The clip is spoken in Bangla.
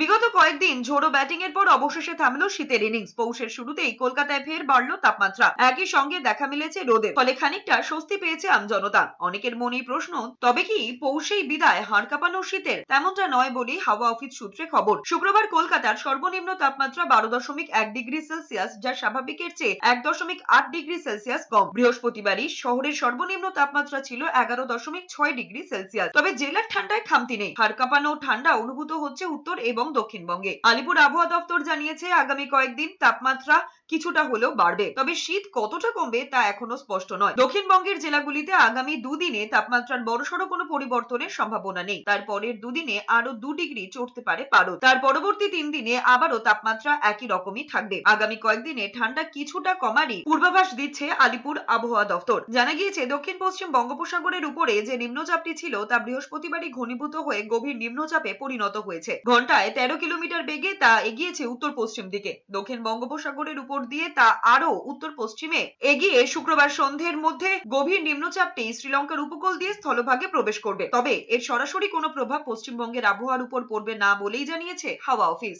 বিগত কয়েকদিন ঝোড়ো ব্যাটিং এর পর অবশেষে থামলো শীতের ইনিংস পৌষের শুরুতেই কলকাতায় ফের বাড়লো তাপমাত্রা। একই সঙ্গে দেখা মিলেছে রোদের ফলে খানিকটা স্বস্তি পেয়েছে আমজনতা অনেকের মনেই প্রশ্ন, তবে কি পৌষেই বিদায় হাড় কাঁপানো শীতের? তেমনটা নয় বলেই হাওয়া অফিস সূত্রে খবর। শুক্রবার কলকাতার সর্বনিম্ন তাপমাত্রা বারো দশমিক এক ডিগ্রি সেলসিয়াস, যা স্বাভাবিকের চেয়ে এক দশমিক আট ডিগ্রি সেলসিয়াস কম। বৃহস্পতিবারই শহরের সর্বনিম্ন তাপমাত্রা ছিল এগারো দশমিক ছয় ডিগ্রি সেলসিয়াস। তবে জেলার ঠান্ডায় খামতি নেই। হাড় কাঁপানো ঠান্ডা অনুভূত হচ্ছে উত্তর এবং দক্ষিণবঙ্গে। আলিপুর আবহাওয়া দপ্তর জানিয়েছে, আগামী কয়েকদিন তাপমাত্রা কিছুটা হলেও বাড়বে। তবে শীত কতটা কমবে তা এখনও স্পষ্ট নয়। দক্ষিণবঙ্গের জেলাগুলিতে আগামী দুদিনে তাপমাত্রার বড়সড় কোনো পরিবর্তনের সম্ভাবনা নেই। তার পরের দুদিনে আরও দু ডিগ্রি চড়তে পারে পারদ। তার পরবর্তী তিন দিনে আবারও তাপমাত্রা একই রকমই থাকবে। আগামী কয়েকদিনে ঠান্ডা কিছুটা কমারই পূর্বাভাস দিচ্ছে আলিপুর আবহাওয়া দপ্তর। জানা গিয়েছে দক্ষিণ পশ্চিম বঙ্গোপসাগরের উপরে যে নিম্নচাপটি ছিল তা বৃহস্পতিবারই ঘনীভূত হয়ে গভীর নিম্নচাপে পরিণত হয়েছে। ঘন্টায় তেরো কিলোমিটার বেগে তা এগিয়েছে উত্তর পশ্চিম দিকে। দক্ষিণ বঙ্গোপসাগরের উপর দিয়ে তা আরও উত্তর পশ্চিমে এগিয়ে শুক্রবার সন্ধ্যের মধ্যে গভীর নিম্নচাপটি শ্রীলঙ্কার উপকূল দিয়ে স্থলভাগে প্রবেশ করবে। তবে এর সরাসরি কোনো প্রভাব পশ্চিমবঙ্গের আবহাওয়ার উপর পড়বে না বলেই জানিয়েছে হাওয়া অফিস।